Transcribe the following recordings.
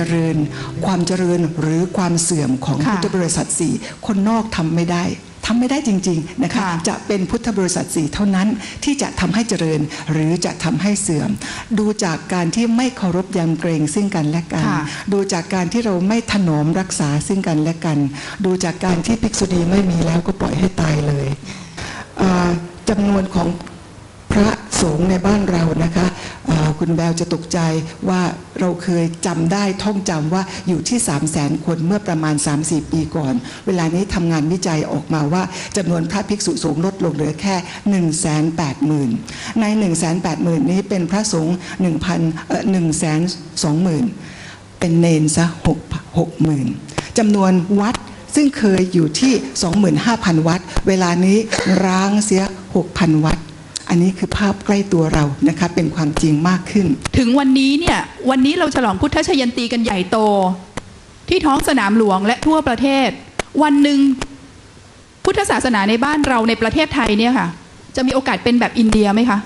จริญ ความเจริญหรือความเสื่อมของค่ะพุทธบริษัทสี่คนนอกทำไม่ได้ทำไม่ได้จริงๆนะคะค่ะจะเป็นพุทธบริษัทสี่เท่านั้นที่จะทำให้เจริญหรือจะทำให้เสื่อม ดูจากการที่ไม่เคารพยำเกรงซึ่งกันและกันค่ะดูจากการที่เราไม่ถนอมรักษาซึ่งกันและกัน ดูจากการที่ภิกษุณีไม่มีแล้วก็ปล่อยให้ตายเลยอ่าจำนวนของ พระสงฆ์ในบ้านเรานะคะคุณแบวจะตกใจว่าเราเคยจำได้ท่องจำว่าอยู่ที่ 3 0 0แสนคนเมื่อประมาณ 3-4 ปีก่อน เวลานี้ทำงานวิจัยออกมาว่าจำนวนพระภิกษุสงฆ์ลดลงเหลือแค่ 1 8 0 0 0 0 ใน 1 8 0 0 0 0 นี้เป็นพระสงฆ์1,000เอ่อ1 2 0 0 0 เป็นเนนซะหกหกหมื่นจำนวนวัดซึ่งเคยอยู่ที่ 25,000 วัด เวลานี้ร้างเสีย 6,000 วัด อันนี้คือภาพใกล้ตัวเรานะคะเป็นความจริงมากขึ้น ถึงวันนี้เนี่ยวันนี้เราฉลองพุทธชยันตีกันใหญ่โต ที่ท้องสนามหลวงและทั่วประเทศ วันหนึ่งพุทธศาสนาในบ้านเราในประเทศไทยเนี่ยค่ะ จะมีโอกาสเป็นแบบอินเดียไหมคะ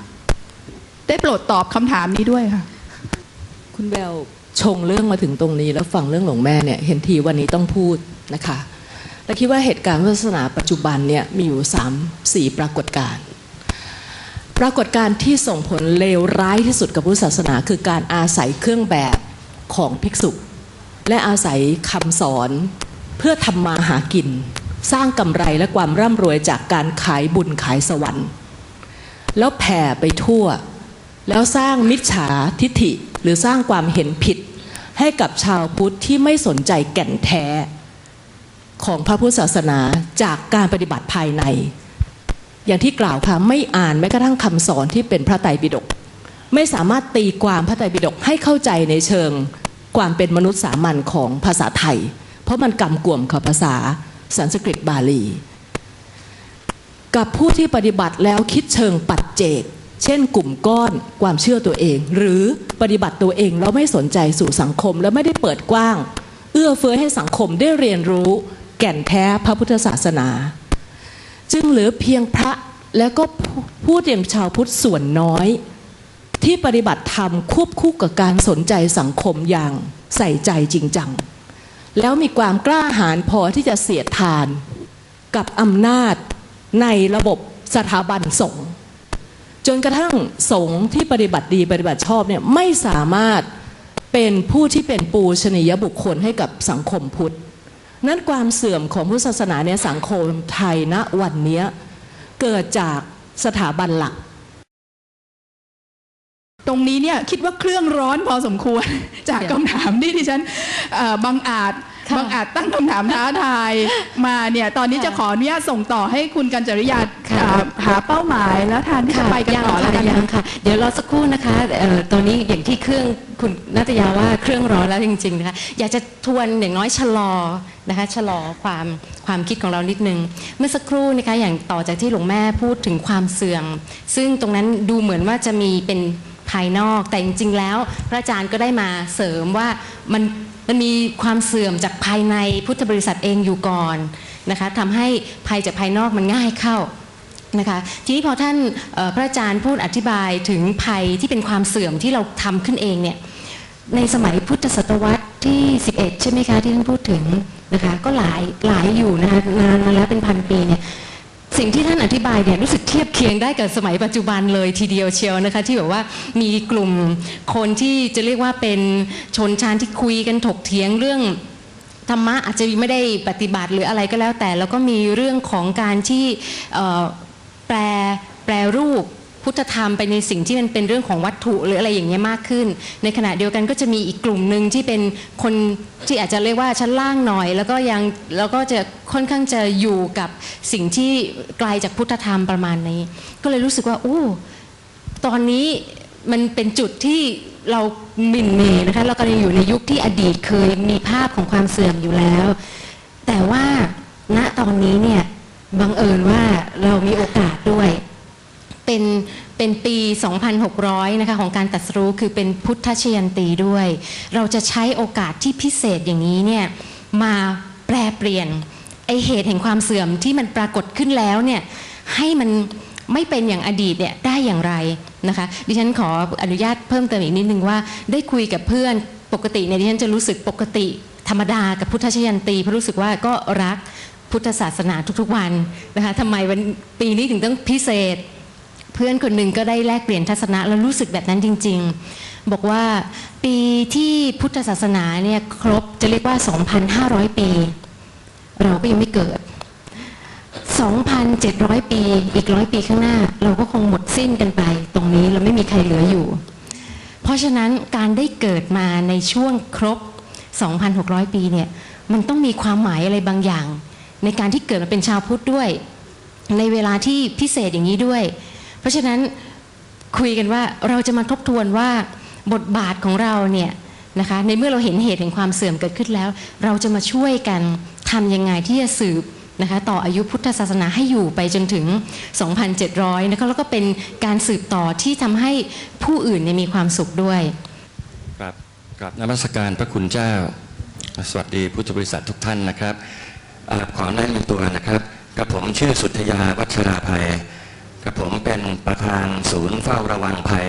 ได้โปรดตอบคำถามนี้ด้วยค่ะ คุณแววชงเรื่องมาถึงตรงนี้แล้วฟังเรื่องหลวงแม่เนี่ยเห็นทีวันนี้ต้องพูดนะคะและคิดว่าเหตุการณ์พุทธศาสนาปัจจุบันเนี่ยมีอยู่สามสี่ปรากฏการณ์ ปรากฏการณ์ที่ส่งผลเลวร้ายที่สุดกับพุทธศาสนาคือการอาศัยเครื่องแบบของภิกษุ และอาศัยคำสอนเพื่อทำมาหากิน สร้างกำไรและความร่ำรวยจากการขายบุญขายสวรรค์ แล้วแผ่ไปทั่ว แล้วสร้างมิจฉาทิฐิหรือสร้างความเห็นผิด ให้กับชาวพุทธที่ไม่สนใจแก่นแท้ ของพระพุทธศาสนาจากการปฏิบัติภายใน อย่างที่กล่าวค่ะไม่อ่านแม้กระทั่งคำสอนที่เป็นพระไตรปิฎกไม่สามารถตีความพระไตรปิฎกให้เข้าใจในเชิงความเป็นมนุษย์สามัญของภาษาไทย เพราะมันกำกวมกับภาษาสันสกฤตบาลี กับผู้ที่ปฏิบัติแล้วคิดเชิงปัจเจก เช่นกลุ่มก้อนความเชื่อตัวเอง หรือปฏิบัติตัวเองแล้วไม่สนใจสู่สังคมและไม่ได้เปิดกว้าง เอื้อเฟื้อให้สังคมได้เรียนรู้ แก่นแท้พระพุทธศาสนา จึงเหลือเพียงพระแล้วก็ผู้เรียมชาวพุทธส่วนน้อย ที่ปฏิบัติธรรมควบคู่กับการสนใจสังคมอย่างใส่ใจจริงจัง แล้วมีความกล้าหาญพอที่จะเสียดทานกับอำนาจในระบบสถาบันสงฆ์จนกระทั่งสงฆ์ที่ปฏิบัติดีปฏิบัติชอบเนี่ยไม่สามารถเป็นผู้ที่เป็นปูชนียบุคคลให้กับสังคมพุทธ นั้นความเสื่อมของพุทธศาสนาในสังคมไทยณวันนี้เกิดจากสถาบันหลัก ตรงนี้เนี่ยคิดว่าเครื่องร้อนพอสมควร จากคำถามที่ที่ฉันบังอาจ ค่ะบังอาจตั้งคำถามท้าทายมาเนี่ยตอนนี้จะขออนุญาตส่งต่อให้คุณกัญจริยาค่ะอ่าหาเป้าหมายแล้วทานที่จะไปกันยังต่อแล้วกันค่ะยันะงค่ะ เดี๋ยวรอสักครู่นะคะเอ่อตอนนี้อย่างที่เครื่องคุณนัตยาว่าเครื่องร้อนแล้วจริงๆนะคะอยากจะทวนอย่างน้อยชะลอนะคะชะลอความความคิดของเรานิดนึง เมื่อสักครู่นะคะอย่างต่อจากที่หลวงแม่พูดถึงความเสื่อม ซึ่งตรงนั้นดูเหมือนว่าจะมีเป็นภายนอกแต่จริงๆแล้ว พระอาจารย์ก็ได้มาเสริมว่ามัน มันมีความเสื่อมจากภายในพุทธบริษัทเองอยู่ก่อนนะคะทำให้ภัยจากภายนอกมันง่ายเข้านะคะทีนี้พอท่านพระอาจารย์พูดอธิบายถึงภัยที่เป็นความเสื่อมที่เราทำขึ้นเองเนี่ยในสมัยพุทธศตวรรษที่ 11 ใช่ไหมคะที่ท่านพูดถึงนะคะก็หลายหลายอยู่นะคะนานมาแล้วเป็นพันปีเนี่ย สิ่งที่ท่านอธิบายเนี่ยรู้สึกเทียบเคียงได้กับสมัยปัจจุบันเลยทีเดียวเชียวนะคะ ที่แบบว่ามีกลุ่มคนที่จะเรียกว่าเป็นชนชาญที่คุยกันถกเถียงเรื่องธรรมะอาจจะไม่ได้ปฏิบัติหรืออะไรก็แล้วแต่ แล้วก็มีเรื่องของการที่แปลแปลรูป พุทธธรรมไปในสิ่งที่มันเป็นเรื่องของวัตถุหรืออะไรอย่างเงี้ยมากขึ้น ในขณะเดียวกันก็จะมีอีกกลุ่มหนึ่งที่เป็นคนที่อาจจะเรียกว่าชั้นล่างหน่อย แล้วก็ยังแล้วก็จะค่อนข้างจะอยู่กับสิ่งที่ไกลจากพุทธธรรมประมาณนี้ ก็เลยรู้สึกว่าโอ้ตอนนี้มันเป็นจุดที่เราหมิ่นเมย์นะคะเรากำลังอยู่ในยุคที่อดีตเคยมีภาพของความเสื่อมอยู่แล้ว แต่ว่าณตอนนี้เนี่ยบังเอิญว่าเรามีโอกาสด้วย เป็นเป็นปี 2,600 นะคะของการตรัสรู้คือเป็นพุทธชยันตีด้วย เราจะใช้โอกาสที่พิเศษอย่างนี้เนี่ยมาแปลเปลี่ยนไอเหตุแห่งความเสื่อมที่มันปรากฏขึ้นแล้วเนี่ยให้มันไม่เป็นอย่างอดีตเนี่ยได้อย่างไรนะคะดิฉันขออนุญาตเพิ่มเติมอีกนิดนึงว่าได้คุยกับเพื่อนปกติเนี่ยดิฉันจะรู้สึกปกติธรรมดากับพุทธชยันตีเพราะรู้สึกว่าก็รักพุทธศาสนาทุกๆวันนะคะทำไมวันปีนี้ถึงต้องพิเศษ เพื่อนคนหนึ่งก็ได้แลกเปลี่ยนทัศนะแล้วรู้สึกแบบนั้นจริง ๆ บอกว่าปีที่พุทธศาสนาเนี่ยครบจะเรียกว่า 2,500 ปี เราก็ยังไม่เกิด 2,700 ปี อีกร้อยปีข้างหน้า เราก็คงหมดสิ้นกันไป ตรงนี้เราไม่มีใครเหลืออยู่ เพราะฉะนั้นการได้เกิดมาในช่วงครบ 2,600 ปีเนี่ยมันต้องมีความหมายอะไรบางอย่าง ในการที่เกิดมาเป็นชาวพุทธด้วย ในเวลาที่พิเศษอย่างนี้ด้วย เพราะฉะนั้นคุยกันว่าเราจะมาทบทวนว่าบทบาทของเราเนี่ยนะคะในเมื่อเราเห็นเหตุแห่งความเสื่อมเกิดขึ้นแล้ว เราจะมาช่วยกันทำยังไงที่จะสืบนะคะต่ออายุพุทธศาสนาให้อยู่ไปจนถึง 2,700นะคะแล้วก็เป็นการสืบต่อที่ทำให้ผู้อื่นเนี่ยมีความสุขด้วยครับกับนมัสการพระคุณเจ้า สวัสดีพุทธบริษัททุกท่านนะครับอขอแนะนำตัวนะครับกับผมชื่อสุทธยาวัชราภัย กับผมเป็นประธานศูนย์เฝ้าระวังภัย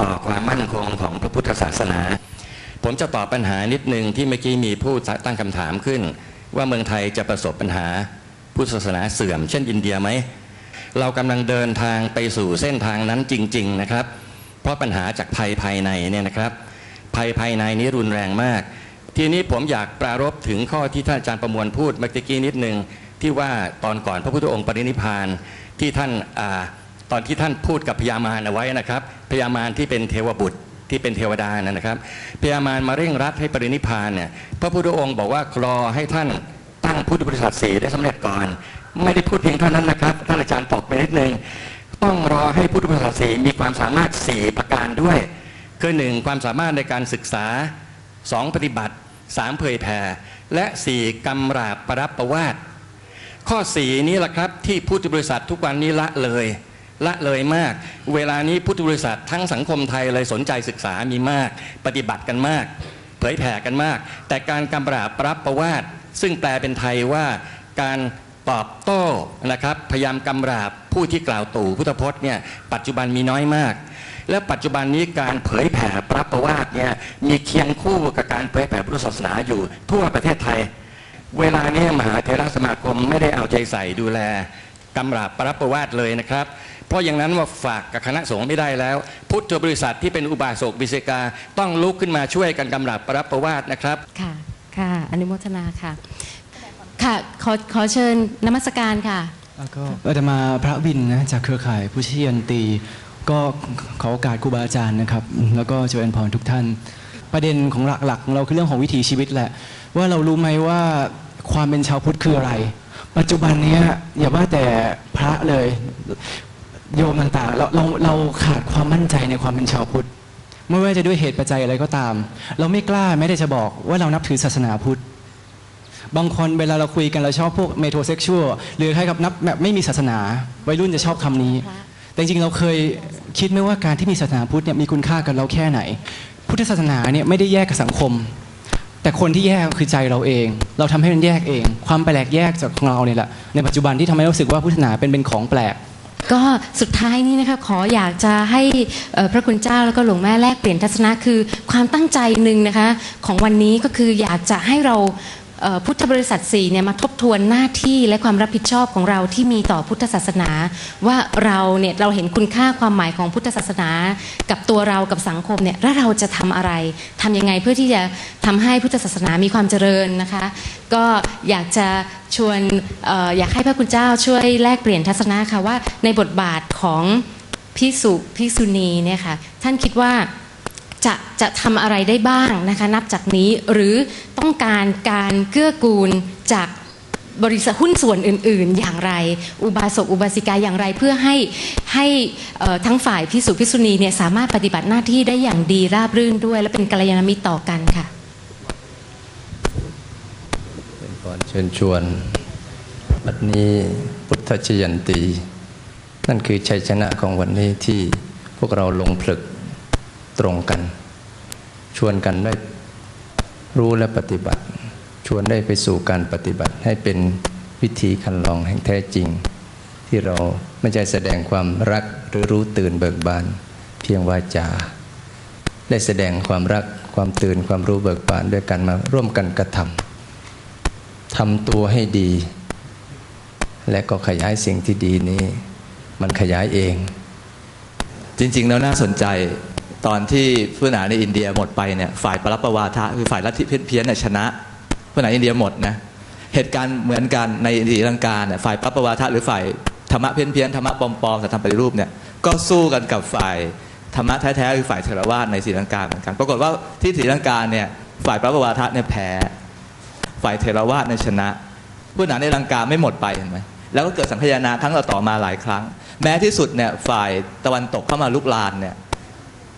ต่อความมั่นคงของพระพุทธศาสนา ผมจะตอบปัญหานิดนึงที่เมื่อกี้มีผู้ตั้งคำถามขึ้น ว่าเมืองไทยจะประสบปัญหาพุทธศาสนาเสื่อม เช่นอินเดียไหมเรากำลังเดินทางไปสู่เส้นทางนั้นจริง ๆ นะครับ เพราะปัญหาจากภัยภายในเนี่ยนะครับ ภัยภายในนี้รุนแรงมาก ทีนี้ผมอยากปรารบถึงข้อที่ท่านอาจารย์ประมวลพูดเมื่อกี้นิดนึงที่ว่าตอนก่อนพระพุทธองค์ปรินิพพาน ที่ท่านอตอนที่ท่านพูดกับพญามารเอาไว้นะครับพญามารที่เป็นเทวบุตรที่เป็นเทวดานะครับพญามารมาเร่งรัดให้ปรินิพานเนี่ยพระพุทธองค์บอกว่ารอให้ท่านตั้งพุทธบริษัทสีได้สำเร็จก่อน ไม่ได้พูดเพียงเท่านั้นนะครับท่านอาจารย์ตกไปนิดนึงต้องรอให้พุทธบริษัทสีมีความสามารถสี่ประการด้วย คือหนึ่งความสามารถในการศึกษาสองปฏิบัติสามเผยแผ่และสี่กำราบปรับประวาติ ข้อสี่นี้แหละครับที่พุทธบริษัททุกวันนี้ละเลย ละเลยมาก เวลานี้พุทธบริษัททั้งสังคมไทยเลยสนใจศึกษามีมาก ปฏิบัติกันมาก เผยแผ่กันมาก แต่การกำราบปรับประวาตซึ่งแปลเป็นไทยว่าการตอบโต้นะครับพยายามกำราบผู้ที่กล่าวตู่พุทธพจน์เนี่ยปัจจุบันมีน้อยมาก และปัจจุบันนี้การเผยแผ่พระประวาทเนี่ยมีเคียงคู่กับการเผยแผ่พุทธศาสนาอยู่ทั่วประเทศไทย เวลานี้มหาเทรสมาคมไม่ได้เอาใจใส่ดูแลกำราบพระประวาทเลยนะครับ เพราะอย่างนั้นว่าฝากกับคณะสงฆ์ไม่ได้แล้ว พุทธบริษัทที่เป็นอุบาสกบิเซกาต้องลุกขึ้นมาช่วยกันกำราบพระประวาทนะครับ ค่ะ ค่ะ อนุโมทนาค่ะ ค่ะ ขอขอเชิญนมัสการค่ะ แล้วก็อาตมาพระวินนะจากเครือข่ายผู้เชี่ยนตี ก็ขอโอกาสครูบาอาจารย์นะครับ แล้วก็เจริญพรทุกท่าน ประเด็นของหลักๆของเราคือเรื่องของวิถีชีวิตแหละ ว่าเรารู้ไหมว่า ความเป็นชาวพุทธคืออะไร ปัจจุบันเนี้ยอย่าว่าแต่พระเลย โยมต่างๆเราเราเราขาดความมั่นใจในความเป็นชาวพุทธไม่ว่าจะด้วยเหตุปัจจัยอะไรก็ตาม เราไม่กล้าไม่ได้จะบอกว่าเรานับถือศาสนาพุทธบางคนเวลาเราคุยกันเราชอบพวกเมโทรเซ็กชวลหรือใครกับนับแบบไม่มีศาสนา วัยรุ่นจะชอบคำนี้ แต่จริงๆเราเคยคิดไหมว่าการที่มีศาสนาพุทธเนี่ยมีคุณค่ากับเราแค่ไหน พุทธศาสนาเนี่ยไม่ได้แยกกับสังคม แต่คนที่แยกคือใจเราเอง เราทำให้มันแยกเอง ความแปลกแยกจากของเราเนี่ยแหละในปัจจุบันที่ทำให้เรารู้สึกว่าพุทธศาสนาเป็นเป็นของแปลกก็สุดท้ายนี้นะคะขออยากจะให้พระคุณเจ้าแล้วก็หลวงแม่แลกเปลี่ยนทัศนะคือ ความตั้งใจหนึ่งนะคะของวันนี้ก็คืออยากจะให้เรา พุทธบริษัทสี่เนี่ยมาทบทวนหน้าที่และความรับผิดชอบของเราที่มีต่อพุทธศาสนา ว่าเราเนี่ยเราเห็นคุณค่าความหมายของพุทธศาสนา กับตัวเรากับสังคมเนี่ยแล้วเราจะทำอะไรทำยังไงเพื่อที่จะทำให้พุทธศาสนามีความเจริญนะคะ ก็อยากจะชวนออยากให้พระคุณเจ้าช่วยแลกเปลี่ยนทัศนะค่ะว่าในบทบาทของพิสุพิสุณีเนี่ยค่ะท่านคิดว่า จะจะทำอะไรได้บ้างนะคะนับจากนี้หรือต้องการการเกื้อกูลจากบริษัทหุ้นส่วนอื่น ๆ อย่างไร อุบาสกอุบาสิกาอย่างไรเพื่อให้ให้ทั้งฝ่ายพิสุพิสุณีเนี่ยสามารถปฏิบัติหน้าที่ได้อย่างดีราบรื่นด้วย และเป็นกัลยาณมิตรต่อกันค่ะเป็นก่อนเชิญชวนบัดนี้พุทธชยันตี นั่นคือชัยชนะของวันนี้ที่พวกเราลงผลึก ตรงกัน ชวนกันได้รู้และปฏิบัติ ชวนได้ไปสู่การปฏิบัติให้เป็นวิธีคันลองแห่งแท้จริง ที่เราไม่ใช่แสดงความรักหรือรู้ตื่นเบิกบาน เพียงวาจา ได้แสดงความรักความตื่นความรู้เบิกบานด้วยกันมาร่วมกันกระทำทำตัวให้ดี และก็ขยายสิ่งที่ดีนี้ มันขยายเอง จริง ๆ แล้วน่าสนใจ ตอนที่ผู้หนาในอินเดียหมดไปเนี่ยฝ่ายปรับประวาทะคือฝ่ายลัทธิเพี้ยนเนี่ยชนะผู้หนาอินเดียหมดนะเหตุการณ์เหมือนกันในศรีลังกาเนี่ยฝ่ายปรับประวาทะหรือฝ่ายธรรมะเพี้ยนๆธรรมะปลอมๆสัตธรรมปฏิรูปเนี่ยก็สู้กันกับฝ่ายธรรมะแท้ๆคือฝ่ายเทรวาสในศรีลังกาเหมือนกัน ปรากฏว่าที่ศรีลังกาเนี่ยฝ่ายปรับประวาทะเนี่ยแพ้ฝ่ายเทรวาสเนี่ยชนะ ผู้หนาในลังกาไม่หมดไปเห็นไหมแล้วก็เกิดสังคายนาครั้งต่อมาหลายครั้ง แม้ที่สุดเนี่ยฝ่ายตะวันตกเข้ามาลุกลานเนี่ย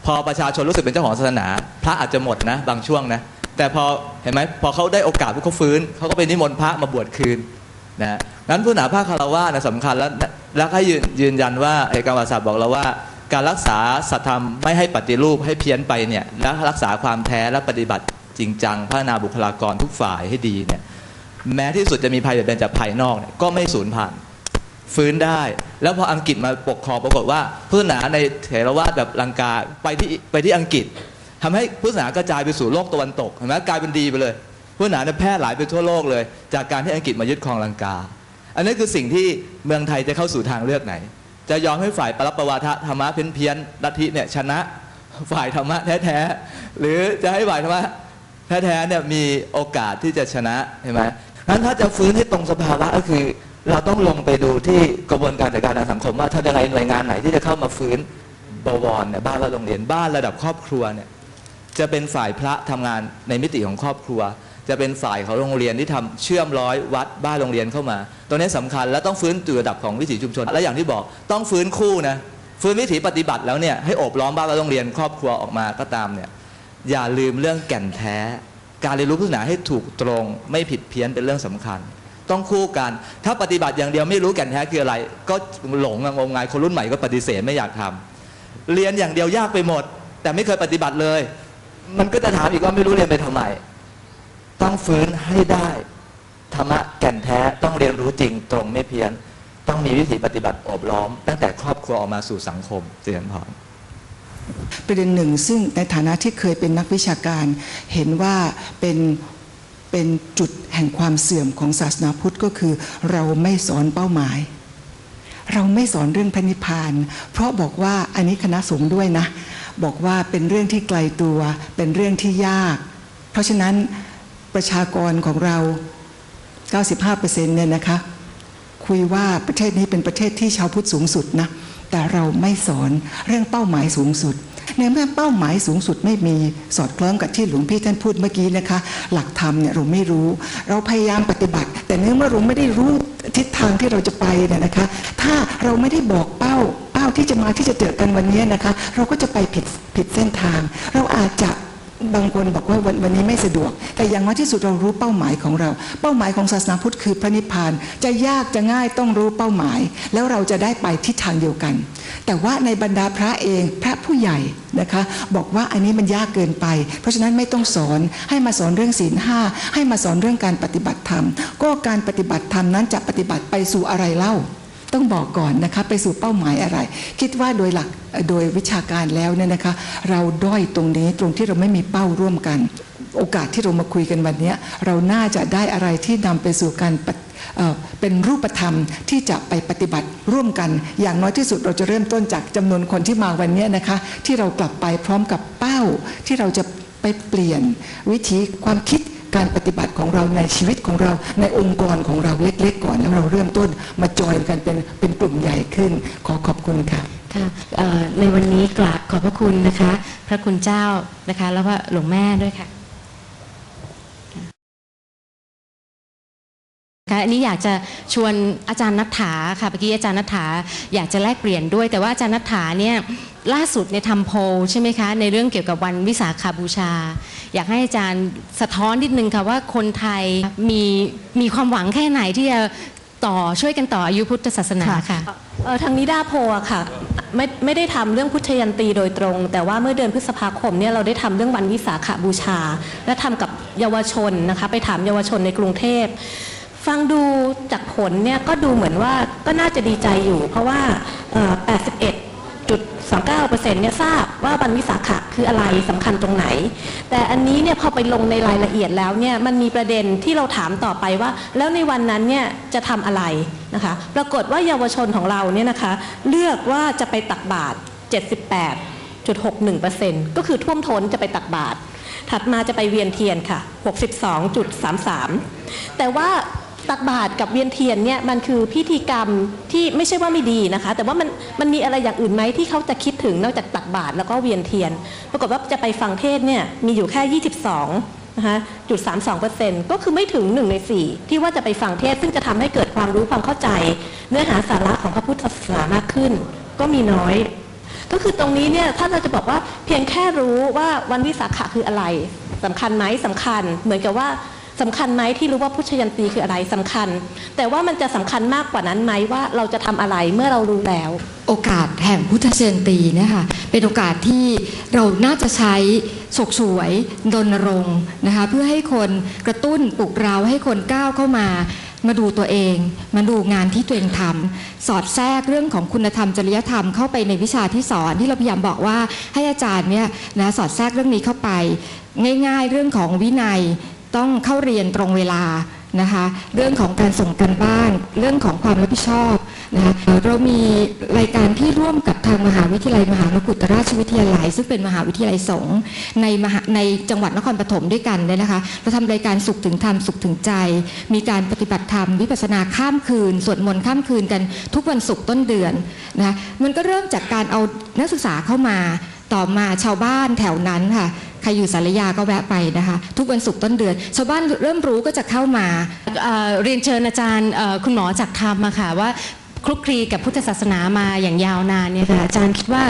พอประชาชนรู้สึกเป็นเจ้าของศาสนา พระอาจจะหมดนะ บางช่วงนะ แต่พอเห็นไหมพอเขาได้โอกาสพวกเขาฟื้นเขาก็ไปนิมนต์พระมาบวชคืนนะนั้นผู้หนาภาคคารวะนะสำคัญแล้วแล้วให้ยืนยืนยันว่าเอกวาสาบอกเราว่า การรักษาสัตธรรมไม่ให้ปฏิรูปให้เพี้ยนไปเนี่ยและรักษาความแท้และปฏิบัติจริงจังพัฒนาบุคลากรทุกฝ่ายให้ดีเนี่ยแม้ที่สุดจะมีภัยเบียดเบียนจากภายนอกเนี่ยก็ไม่สูญพันธุ์ ฟื้นได้ แล้วพออังกฤษมาปกครองปรากฏว่าพุทธศาสนาในเถรวาทแบบลังกาไปที่ไปที่อังกฤษทำให้พุทธศาสนากระจายไปสู่โลกตะวันตกเห็นไหมกลายเป็นดีไปเลยพุทธศาสนาแพร่หลายไปทั่วโลกเลย จากการที่อังกฤษมายึดครองลังกา อันนี้คือสิ่งที่เมืองไทยจะเข้าสู่ทางเลือกไหน จะยอมให้ฝ่ายปรับประวาทธรรมะเพี้ยนเพี้ยนลัทธิเนี่ยชนะฝ่ายธรรมะแท้ๆหรือจะให้ฝ่ายธรรมะแท้ๆเนี่ยมีโอกาสที่จะชนะเห็นไหมนั้นถ้าจะฟื้นที่ตรงสภาวะก็คือ เราต้องลงไปดูที่กระบวนการจัดการทางสังคมว่าถ้ายังไงหน่วยงานไหนที่จะเข้ามาฟื้นบวรเนี่ยบ้านและโรงเรียนบ้านระดับครอบครัวเนี่ยจะเป็นฝ่ายพระทำงานในมิติของครอบครัว จะเป็นฝ่ายของโรงเรียนที่ทำเชื่อมร้อยวัดบ้านโรงเรียนเข้ามาตรงนี้สำคัญและต้องฟื้นตัวระดับของวิถีชุมชน และอย่างที่บอกต้องฟื้นคู่นะฟื้นวิถีปฏิบัติแล้วเนี่ยให้อบล้อมบ้านและโรงเรียนครอบครัวออกมาก็ตามเนี่ยอย่าลืมเรื่องแก่นแท้ การเรียนรู้พุทธศาสนาให้ถูกตรง ไม่ผิดเพี้ยนเป็นเรื่องสำคัญ ต้องคู่กัน ถ้าปฏิบัติอย่างเดียวไม่รู้แก่นแท้คืออะไร ก็หลงงมงายคนรุ่นใหม่ก็ปฏิเสธไม่อยากทำเรียนอย่างเดียวยากไปหมด แต่ไม่เคยปฏิบัติเลย มันก็จะถามอีกว่าไม่รู้เรียนไปทำไมต้องฟื้นให้ได้ธรรมะแก่นแท้ต้องเรียนรู้จริงตรงไม่เพี้ยน ต้องมีวิธีปฏิบัติอบล้อม ตั้งแต่ครอบครัวออกมาสู่สังคมเจริญพรประเด็นหนึ่งซึ่งในฐานะที่เคยเป็นนักวิชาการ เห็นว่าเป็น เป็นจุดแห่งความเสื่อมของศาสนาพุทธก็คือ เราไม่สอนเป้าหมาย เราไม่สอนเรื่องพระนิพพาน เพราะบอกว่าอันนี้คณะสงฆ์ด้วยนะ บอกว่าเป็นเรื่องที่ไกลตัว เป็นเรื่องที่ยาก เพราะฉะนั้นประชากรของเรา 95%เนี่ยนะคะคุยว่าประเทศนี้เป็นประเทศที่ชาวพุทธสูงสุดนะแต่เราไม่สอนเรื่องเป้าหมายสูงสุด ในเมื่อเป้าหมายสูงสุดไม่มีสอดคล้องกับที่หลวงพี่ท่านพูดเมื่อกี้นะคะ หลักธรรมเนี่ยเราไม่รู้ เราพยายามปฏิบัติ แต่เนื่องเมื่อเราไม่ได้รู้ทิศทางที่เราจะไปเนี่ยนะคะ ถ้าเราไม่ได้บอกเป้าเป้าที่จะมาที่จะเจอกันวันนี้นะคะ เราก็จะไปผิดผิดเส้นทาง เราอาจจะ บางคนบอกว่าวันวันนี้ไม่สะดวก แต่อย่างน้อยที่สุดเรารู้เป้าหมายของเรา เป้าหมายของศาสนาพุทธคือพระนิพพาน จะยากจะง่ายต้องรู้เป้าหมาย แล้วเราจะได้ไปทิศทางเดียวกัน แต่ว่าในบรรดาพระเองพระผู้ใหญ่นะคะบอกว่าอันนี้มันยากเกินไป เพราะฉะนั้นไม่ต้องสอนให้มาสอนเรื่องศีลห้าให้มาสอนเรื่องการปฏิบัติธรรม ก็การปฏิบัติธรรมนั้นจะปฏิบัติไปสู่อะไรเล่า ต้องบอกก่อนนะคะไปสู่เป้าหมายอะไร คิดว่าโดยหลักโดยวิชาการแล้วเนี่ยนะคะ เราด้อยตรงนี้ตรงที่เราไม่มีเป้าร่วมกัน โอกาสที่เรามาคุยกันวันนี้เราน่าจะได้อะไรที่นำไปสู่การเป็นรูปธรรมที่จะไปปฏิบัติร่วมกัน อย่างน้อยที่สุดเราจะเริ่มต้นจากจำนวนคนที่มาวันนี้นะคะ ที่เรากลับไปพร้อมกับเป้าที่เราจะไปเปลี่ยนวิธีความคิด การปฏิบัติของเราในชีวิตของเราในองค์กรของเราเล็ก ๆ ก่อนแล้วเราเริ่มต้นมาจอยกันเป็นเป็นกลุ่มใหญ่ขึ้น ขอขอบคุณค่ะค่ะในวันนี้กราบขอบพระคุณนะคะ พระคุณเจ้านะคะ แล้วก็หลวงแม่ด้วยค่ะค่ะอันนี้อยากจะชวนอาจารย์นัทธาค่ะเมื่อกี้อาจารย์นัทธาอยากจะแลกเปลี่ยนด้วย แต่ว่าอาจารย์นัทธาเนี่ย ล่าสุดในทำโพลใช่ไหมคะในเรื่องเกี่ยวกับวันวิสาขาบูชา อยากให้อาจารย์สะท้อนนิดนึงค่ะว่าคนไทยมีมีความหวังแค่ไหนที่จะต่อช่วยกันต่ออายุพุทธศาสนาค่ะทางนิดาโพลอะค่ะไม่ไม่ได้ทำเรื่องพุทธยันตีโดยตรง แต่ว่าเมื่อเดือนพฤษภาคมเนี่ยเราได้ทำเรื่องวันวิสาขบูชา และทำกับเยาวชนนะคะไปถามเยาวชนในกรุงเทพฟังดูจากผลเนี่ยก็ดูเหมือนว่าก็น่าจะดีใจอยู่ เพราะว่า 81 99.29%เนี่ยทราบว่าวันวิสาขะคืออะไรสำคัญตรงไหน แต่อันนี้เนี่ยพอไปลงในรายละเอียดแล้วเนี่ยมันมีประเด็นที่เราถามต่อไปว่า แล้วในวันนั้นเนี่ยจะทำอะไรนะคะปรากฏว่าเยาวชนของเราเนี่ยนะคะเลือกว่าจะไปตักบาตร78.61%ก็คือท่วมท้นจะไปตักบาตรถัดมาจะไปเวียนเทียนค่ะ 62.33 แต่ว่า ตักบาตรกับเวียนเทียนเนี่ยมันคือพิธีกรรมที่ไม่ใช่ว่าไม่ดีนะคะ แต่ว่ามันมันมีอะไรอย่างอื่นไหมที่เขาจะคิดถึงนอกจากตักบาตรแล้วก็เวียนเทียน ปรากฏว่าจะไปฟังเทศเนี่ยมีอยู่แค่ 22นะคะจุด32เปอร์เซ็นต์ก็คือไม่ถึง1ใน4ที่ว่าจะไปฟังเทศซึ่งจะทำให้เกิดความรู้ความเข้าใจ เนื้อหาสาระของพระพุทธศาสนามากขึ้น ก็มีน้อยก็คือตรงนี้เนี่ยถ้าเราจะบอกว่าเพียงแค่รู้ว่าวันวิสาขะคืออะไรสำคัญไหมสำคัญ เหมือนกับว่า สำคัญไหมที่รู้ว่าพุทธยันตีคืออะไรสำคัญ แต่ว่ามันจะสำคัญมากกว่านั้นไหมว่าเราจะทำอะไรเมื่อเรารู้แล้ว โอกาสแห่งพุทธเจนตีเนี่ยค่ะเป็นโอกาสที่เราน่าจะใช้สกสวยรณรงนะคะเพื่อให้คนกระตุ้นปลุกเราให้คนก้าวเข้ามามาดูตัวเอง มาดูงานที่ตัวเองทำสอดแทรกเรื่องของคุณธรรมจริยธรรมเข้าไปในวิชาที่สอนที่เราพยายามบอกว่าให้อาจารย์เนี่ยนะสอดแทรกเรื่องนี้เข้าไป ง่าย ๆ เรื่องของวินัย ต้องเข้าเรียนตรงเวลานะคะเรื่องของการส่งกันบ้าน เรื่องของความรับผิดชอบนะคะเรามีรายการที่ร่วมกับทางมหาวิทยาลัยมหามกุฏราชวิทยาลัย ซึ่งเป็นมหาวิทยาลัยสงฆ์ในมหาในจังหวัดนครปฐมด้วยกันเนี่ยนะคะเราทำรายการสุขถึงธรรมสุขถึงใจ มีการปฏิบัติธรรมวิปัสสนาข้ามคืน สวดมนต์ข้ามคืนกันทุกวันศุกร์ต้นเดือนนะคะมันก็เริ่มจากการเอานักศึกษาเข้ามา ต่อมาชาวบ้านแถวนั้นค่ะใครอยู่สารยาก็แวะไปนะคะ ทุกวันศุกร์ต้นเดือน ชาวบ้านเริ่มรู้ก็จะเข้ามาเอ่อเรียนเชิญอาจารย์เอ่อคุณหมอจากธรรมอะค่ะว่าคลุกคลีกับพุทธศาสนามาอย่างยาวนานเนี่ยค่ะอาจารย์คิดว่า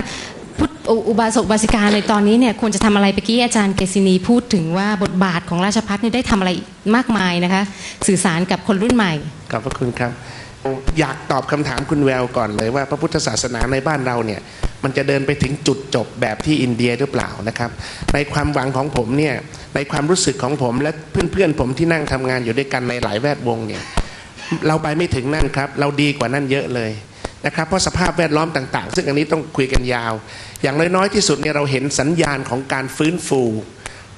พุทธอุอุบาสกอุบาสิกาในตอนนี้เนี่ยควรจะทำอะไรไปกี้อาจารย์เกษินีพูดถึงว่าบทบาทของราชพัฒเนี่ยได้ทำอะไรมากมายนะคะ สื่อสารกับคนรุ่นใหม่ ขอบพระคุณครับ อยากตอบคำถามคุณแววก่อนเลยว่าพระพุทธศาสนาในบ้านเราเนี่ยมันจะเดินไปถึงจุดจบแบบที่อินเดียหรือเปล่านะครับ ในความหวังของผมเนี่ยในความรู้สึกของผมและเพื่อนๆผมที่นั่งทำงานอยู่ด้วยกันในหลายแวดวงเนี่ยเราไปไม่ถึงนั่นครับ เราดีกว่านั่นเยอะเลยนะครับเพราะสภาพแวดล้อมต่าง ๆ ซึ่งอันนี้ต้องคุยกันยาว อย่างน้อยๆที่สุดเนี่ยเราเห็นสัญญาณของการฟื้นฟู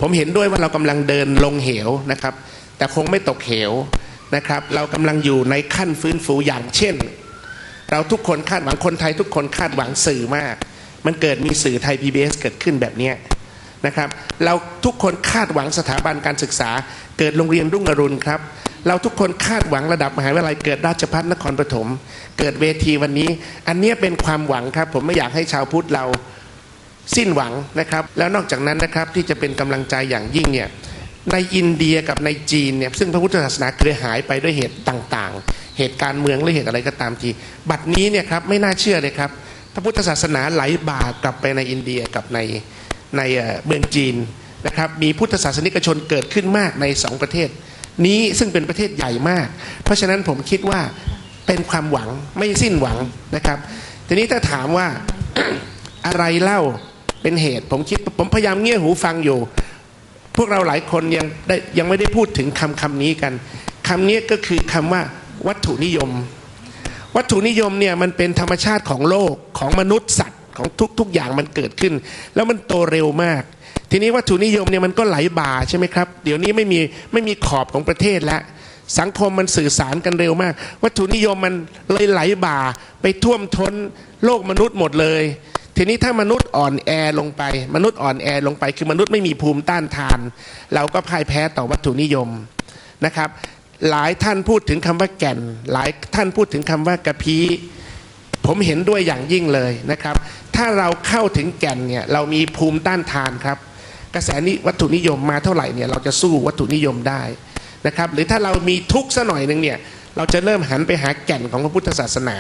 ผมเห็นด้วยว่าเรากำลังเดินลงเหวนะครับ แต่คงไม่ตกเหว นะครับ เรากำลังอยู่ในขั้นฟื้นฟูอย่างเช่น เราทุกคนคาดหวังคนไทยทุกคนคาดหวังสื่อมาก มันเกิดมีสื่อไทย PBS เกิดขึ้นแบบนี้นะครับ เราทุกคนคาดหวังสถาบันการศึกษา เกิดโรงเรียนรุ่งอรุณครับ เราทุกคนคาดหวังระดับมหาวิทยาลัยเกิดราชภัฏนครปฐมเกิดเวทีวันนี้ อันเนี้ยเป็นความหวังครับ ผมไม่อยากให้ชาวพุทธเราสิ้นหวังนะครับ แล้วนอกจากนั้นนะครับที่จะเป็นกำลังใจอย่างยิ่งเนี่ย ในอินเดียกับในจีนเนี่ยซึ่งพระพุทธศาสนาเคยหายไปด้วยเหตุต่างๆ เหตุการณ์เมืองหรือเหตุอะไรก็ตามที บัดนี้เนี่ยครับไม่น่าเชื่อเลยครับ พระพุทธศาสนาไหลบ่ากลับไปในอินเดียกับในในเมืองจีนนะครับมีพุทธศาสนิกชนเกิดขึ้นมากในสองประเทศ นี้ซึ่งเป็นประเทศใหญ่มาก เพราะฉะนั้นผมคิดว่าเป็นความหวังไม่สิ้นหวังนะครับ ทีนี้ถ้าถามว่าอะไรเล่าเป็นเหตุ ผมคิดผมพยายามเงี่ยหูฟังอยู่ วกเราหลายคนยังได้ยังไม่ได้พูดถึงคำคำนี้กันคำนี้ก็คือคำว่าวัตถุนิยม วัตถุนิยมเนี่ยมันเป็นธรรมชาติของโลกของมนุษย์สัตว์ของทุกทุกอย่างมันเกิดขึ้น แล้วมันโตเร็วมาก ทีนี้วัตถุนิยมเนี่ยมันก็ไหลบ่าใช่ไหมครับ เดี๋ยวนี้ไม่มีไม่มีขอบของประเทศแล้วสังคมมันสื่อสารกันเร็วมาก วัตถุนิยมมันเลยไหลบ่าไปท่วมท้นโลกมนุษย์หมดเลย ทีนี้ถ้ามนุษย์อ่อนแอลงไป มนุษย์อ่อนแอลงไป คือมนุษย์ไม่มีภูมิต้านทาน เราก็พ่ายแพ้ต่อวัตถุนิยมนะครับ หลายท่านพูดถึงคำว่าแก่น หลายท่านพูดถึงคำว่ากระพี้ผมเห็นด้วยอย่างยิ่งเลยนะครับ ถ้าเราเข้าถึงแก่นเนี่ยเรามีภูมิต้านทานครับ กระแสนี้วัตถุนิยมมาเท่าไหร่เนี่ยเราจะสู้วัตถุนิยมได้นะครับ หรือถ้าเรามีทุกข์สัหน่อยหนึ่งเนี่ยเราจะเริ่มหันไปหาแก่นของพระพุทธศาสนา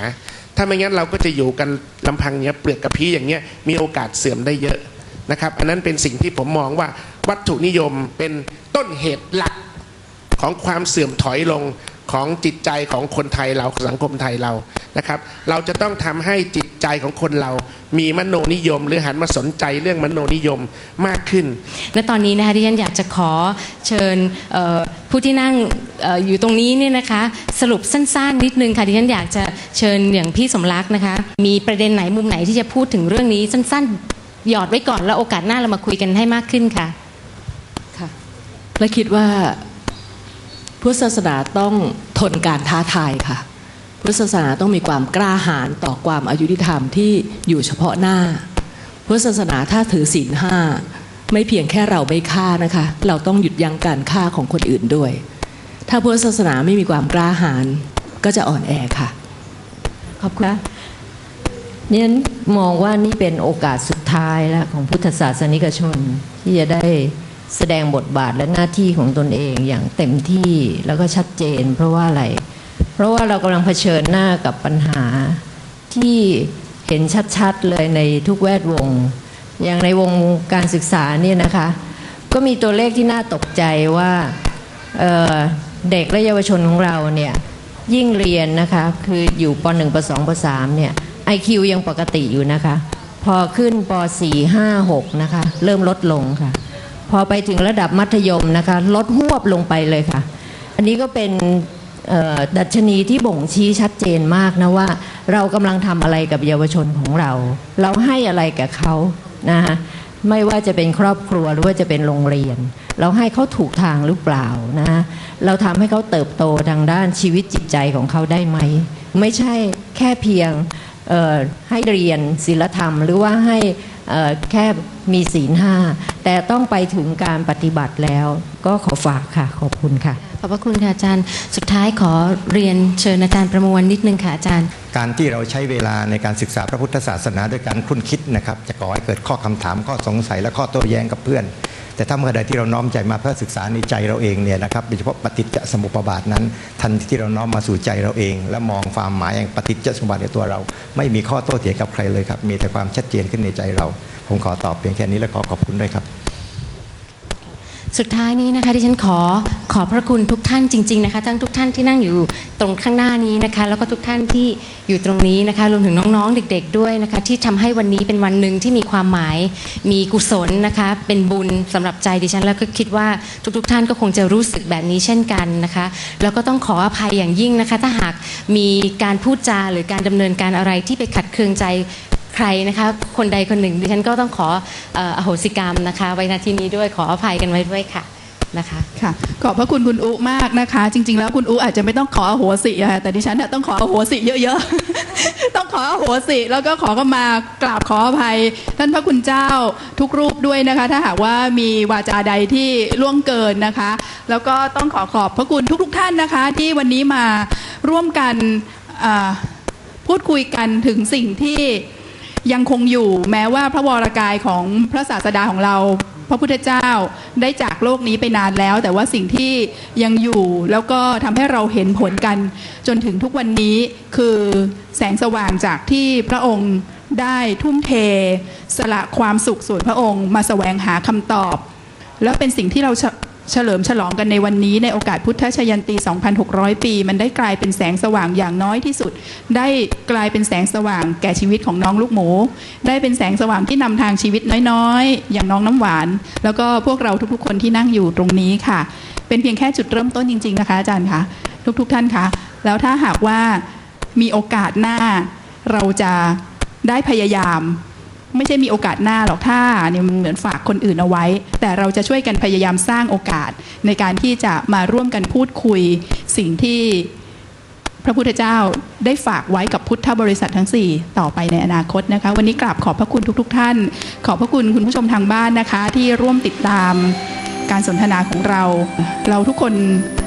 ถ้าไม่งั้นเราก็จะอยู่กันลำพังเนี้ยเปลือกกระพี้อย่างเงี้ยมีโอกาสเสื่อมได้เยอะนะครับ อันนั้นเป็นสิ่งที่ผมมองว่าวัตถุนิยมเป็นต้นเหตุหลักของความเสื่อมถอยลง ของจิตใจของคนไทยเราสังคมไทยเรานะครับ เราจะต้องทำให้จิตใจของคนเรา มีมโนนิยม หรือหันมาสนใจเรื่องมโนนิยมมากขึ้น และตอนนี้นะคะที่ฉันอยากจะขอเชิญเอ่อผู้ที่นั่งเอออยู่ตรงนี้เนี่ยนะคะสรุปสั้นๆนิดนึงค่ะที่ฉันอยากจะเชิญอย่างพี่สมรักนะคะ มีประเด็นไหนมุมไหนที่จะพูดถึงเรื่องนี้สั้นๆ หยอดไว้ก่อนแล้วโอกาสหน้าเรามาคุยกันให้มากขึ้นค่ะค่ะและคิดว่า พุทธศาสนาต้องทนการท้าทายค่ะ พุทธศาสนาต้องมีความกล้าหาญต่อความอายุติธรรมที่อยู่เฉพาะหน้า พุทธศาสนาถ้าถือศีลห้าไม่เพียงแค่เราไม่ฆ่านะคะ เราต้องหยุดยั้งการฆ่าของคนอื่นด้วย ถ้าพุทธศาสนาไม่มีความกล้าหาญก็จะอ่อนแอค่ะ ขอบคุณนะเนี่มองว่านี่เป็นโอกาสสุดท้ายแล้วของพุทธศาสนิกชนที่จะได้ แสดงบทบาทและหน้าที่ของตนเองอย่างเต็มที่แล้วก็ชัดเจน เพราะว่าอะไร เพราะว่าเรากำลังเผชิญหน้ากับปัญหาที่เห็นชัดๆเลยในทุกแวดวง อย่างในวงการศึกษาเนี่ยนะคะ ก็มีตัวเลขที่น่าตกใจว่าเเด็กและเยาวชนของเราเนี่ยยิ่งเรียนนะคะคืออยู่ป .1 ป .2 ป .3 เนี่ย IQ ยังปกติอยู่นะคะ พอขึ้นป .4 5 6 นะคะ เริ่มลดลงค่ะ พอไปถึงระดับมัธยมนะคะ ลดหวบลงไปเลยค่ะ อันนี้ก็เป็นดัชนีที่บ่งชี้ชัดเจนมากนะว่า เรากำลังทำอะไรกับเยาวชนของเรา เราให้อะไรกับเขานะคะไม่ว่าจะเป็นครอบครัวหรือว่าจะเป็นโรงเรียน เราให้เขาถูกทางหรือเปล่านะเราทำให้เขาเติบโตทางด้านชีวิตจิตใจของเขาได้ไหม ไม่ใช่แค่เพียงให้เรียนศีลธรรม หรือว่าให้ แค่มีศีลห้าแต่ต้องไปถึงการปฏิบัติแล้ว ก็ขอฝากค่ะ ขอบคุณค่ะ ขอบพระคุณค่ะอาจารย์ สุดท้ายขอเรียนเชิญอาจารย์ประมวลนิดนึงค่ะอาจารย์ การที่เราใช้เวลาในการศึกษาพระพุทธศาสนาด้วยการคุ้นคิดนะครับ จะก่อให้เกิดข้อคำถามข้อสงสัยและข้อโต้แย้งกับเพื่อน แต่ถ้าเมื่อใดที่เราน้อมใจมาเพื่อศึกษาในใจเราเองเนี่ยนะครับโดยเฉพาะปฏิจจสมุปบาทนั้น ทันทีที่เราน้อมมาสู่ใจเราเอง และมองความหมายแห่งปฏิจจสมุปบาทในตัวเรา ไม่มีข้อโต้เถียงกับใครเลยครับมีแต่ความชัดเจนขึ้นในใจเรา ผมขอตอบเพียงแค่นี้และขอขอบคุณด้วยครับ สุดท้ายนี้นะคะที่ฉันขอขอพระคุณทุกท่านจริง ๆนะคะ ทั้งทุกท่านที่นั่งอยู่ตรงข้างหน้านี้นะคะ แล้วก็ทุกท่านที่อยู่ตรงนี้นะคะ รวมถึงน้องๆ เด็ก ๆ ด้วยนะคะ ที่ทำให้วันนี้เป็นวันหนึ่งที่มีความหมาย มีกุศลนะคะ เป็นบุญสำหรับใจดิฉัน แล้วก็คิดว่าทุก ๆ ท่านก็คงจะรู้สึกแบบนี้เช่นกันนะคะ แล้วก็ต้องขออภัยอย่างยิ่งนะคะ ถ้าหากมีการพูดจาหรือการดำเนินการอะไรที่ไปขัดเคืองใจ รนะคะ คนใดคนหนึ่งดิฉันก็ต้องขออโหสิกรรมนะคะ ไว้ณที่นี้ด้วยขออภัยกันไว้ด้วยค่ะนะคะค่ะขอบพระคุณคุณอุมากนะคะ จริง ๆ แล้วคุณอุอาจจะไม่ต้องขออโหสิค่ะแต่ดิฉันน่ยต้องขออโหสิเยอะๆ ต้องขออโหสิแล้วก็ขอก็มากราบขออภัย ท่านพระคุณเจ้าทุกรูปด้วยนะคะ ถ้าหากว่ามีวาจาใดที่ล่วงเกินนะคะ แล้วก็ต้องขอขอบพระคุณทุก ๆ ท่านนะคะ ที่วันนี้มาร่วมกันพูดคุยกันถึงสิ่งที่ ยังคงอยู่แม้ว่าพระวรากายของพระศาสดาของเรา พระพุทธเจ้าได้จากโลกนี้ไปนานแล้ว แต่ว่าสิ่งที่ยังอยู่แล้วก็ทำให้เราเห็นผลกัน จนถึงทุกวันนี้คือแสงสว่างจากที่พระองค์ได้ทุ่มเท สละความสุขส่วนพระองค์ มาแสวงหาคำตอบ แล้วเป็นสิ่งที่เรา เฉลิมฉลองกันในวันนี้ในโอกาสพุทธชยันตี 2,600 ปี มันได้กลายเป็นแสงสว่างอย่างน้อยที่สุด ได้กลายเป็นแสงสว่างแก่ชีวิตของน้องลูกหมู ได้เป็นแสงสว่างที่นำทางชีวิตน้อยๆ อย่างน้องน้ำหวาน แล้วก็พวกเราทุกๆ คนที่นั่งอยู่ตรงนี้ค่ะ เป็นเพียงแค่จุดเริ่มต้นจริง ๆ นะคะอาจารย์คะทุกๆท่านคะแล้วถ้าหากว่ามีโอกาสหน้าเราจะได้พยายาม ไม่ใช่มีโอกาสหน้าหรอกถ้าเนี่ยมันเหมือนฝากคนอื่นเอาไว้ แต่เราจะช่วยกันพยายามสร้างโอกาสในการที่จะมาร่วมกันพูดคุยสิ่งที่พระพุทธเจ้าได้ฝากไว้กับพุทธบริษัททั้ง 4 ต่อไปในอนาคตนะคะ วันนี้กราบขอบพระคุณทุกๆท่าน ขอบพระคุณคุณผู้ชมทางบ้านนะคะ ที่ร่วมติดตามการสนทนาของเรา เราทุกคน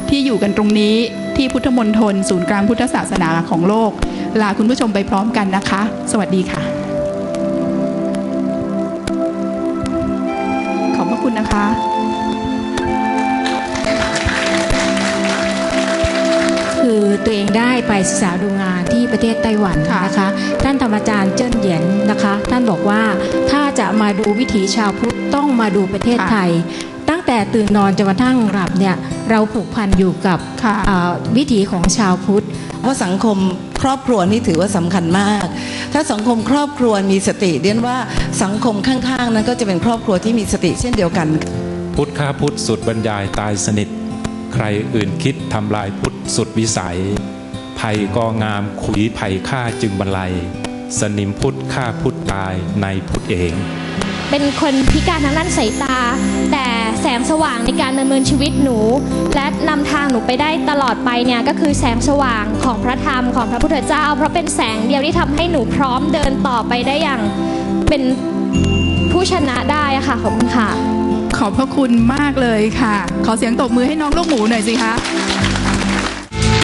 ที่อยู่กันตรงนี้ที่พุทธมณฑลศูนย์กลางพุทธศาสนาของโลก ลาคุณผู้ชมไปพร้อมกันนะคะ สวัสดีค่ะ ตัวเองได้ไปศึกษาดูงานที่ประเทศไต้หวันนะคะ ท่านธรรมอาจารย์เจิ้นเหยียนนะคะ ท่านบอกว่าถ้าจะมาดูวิถีชาวพุทธต้องมาดูประเทศไทย ตั้งตั้งแต่ตื่นนอนจนกระทั่งหลับเนี่ยเราผูกพันอยู่กับอ่าวิถีของชาวพุทธเพราะสังคมครอบครัวนี่ถือว่าสำคัญมาก ถ้าสังคมครอบครัวมีสติเรียนว่าสังคมข้างๆ นั้นก็จะเป็นครอบครัวที่มีสติเช่นเดียวกัน พุทธฆ่าพุทธสุดบรรยายตายสนิท ใครอื่นคิดทำลายพุทธสุดวิสัย ภัยก็งามขุยภัยฆ่าจึงบรรลัย สนิมพุทธฆ่าพุทธตายในพุทธเอง เป็นคนพิการทางด้านสายตา แต่แสงสว่างในการดำเนินชีวิตหนู และนำทางหนูไปได้ตลอดไปเนี่ยก็คือแสงสว่างของพระธรรมของพระพุทธเจ้า เพราะเป็นแสงเดียวที่ทำให้หนูพร้อมเดินต่อไปได้อย่างเป็นผู้ชนะได้ค่ะขอบคุณค่ะ ขอบพระคุณมากเลยค่ะ ขอเสียงตบมือให้น้องลูกหมูหน่อยสิคะ